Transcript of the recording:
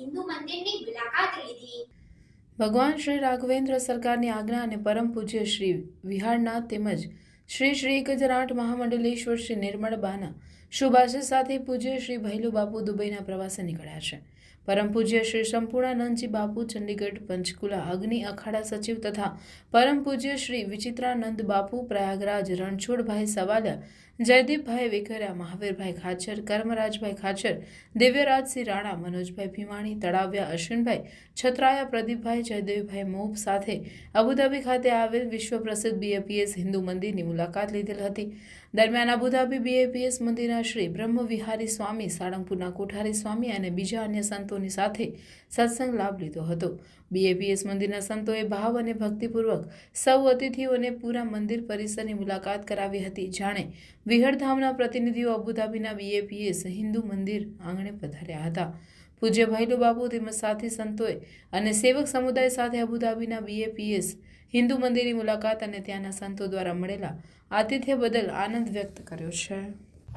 હિન્દુ મંદિરની મુલાકાત લીધી. ભગવાન શ્રી રાઘવેન્દ્ર સરકારની આજ્ઞા અને પરમ પૂજ્ય શ્રી વિહારના તેમજ શ્રી શ્રી આઠ મહામંડલેશ્વર શ્રી નિર્મળ બાના શુભાશીષ સાથે પૂજ્ય શ્રી ભૈલુ બાપુ દુબઈના પ્રવાસે નીકળ્યા છે. પરમ પૂજ્ય શ્રી સંપૂર્ણાનંદજી બાપુ ચંડીગઢ પંચકુલા, અગ્નિ, અખાડા સચિવ તથા પરમ પૂજ્ય શ્રી વિચિત્રાનંદ બાપુ, પ્રયાગરાજ, રણછોડભાઈ સવાલિયા જયદીપભાઈ વેકરિયા, મહાવીરભાઈ ખાચર, કર્મરાજભાઈ ખાચર, દિવ્યરાજસિંહ રાણા, મનોજભાઈ ભીમાણી, તળાવ્યા અશ્વિનભાઈ, છત્રાયા પ્રદીપભાઈ, જયદેવભાઈ મોપ સાથે અબુધાબી ખાતે આવેલ વિશ્વ પ્રસિદ્ધ બીએપીએસ હિન્દુ મંદિરની મુલાકાત લીધેલ હતી. દરમિયાન અબુધાબી બીએપીએસ મંદિરના શ્રી બ્રહ્મવિહારી સ્વામી, સાળંગપુરના કોઠારી સ્વામી અને બીજા અન્ય સંતોની સાથે સત્સંગ લાભ લીધો હતો. બીએપીએસ મંદિરના સંતોએ ભાવ અને ભક્તિપૂર્વક સૌ અતિથિઓને પૂરા મંદિર પરિસરની મુલાકાત કરાવી હતી. જાણે વિહળધામના પ્રતિનિધિઓ અબુધાબીના બીએપીએસ હિન્દુ મંદિર આંગણે પધાર્યા હતા. પૂજ્ય ભાઈલો બાપુ તેમજ સાથી સંતોએ અને સેવક સમુદાય સાથે અબુધાબીના બીએપીએસ હિન્દુ મંદિરની મુલાકાત અને ત્યાંના સંતો દ્વારા મળેલા આતિથ્ય બદલ આનંદ વ્યક્ત કર્યો છે.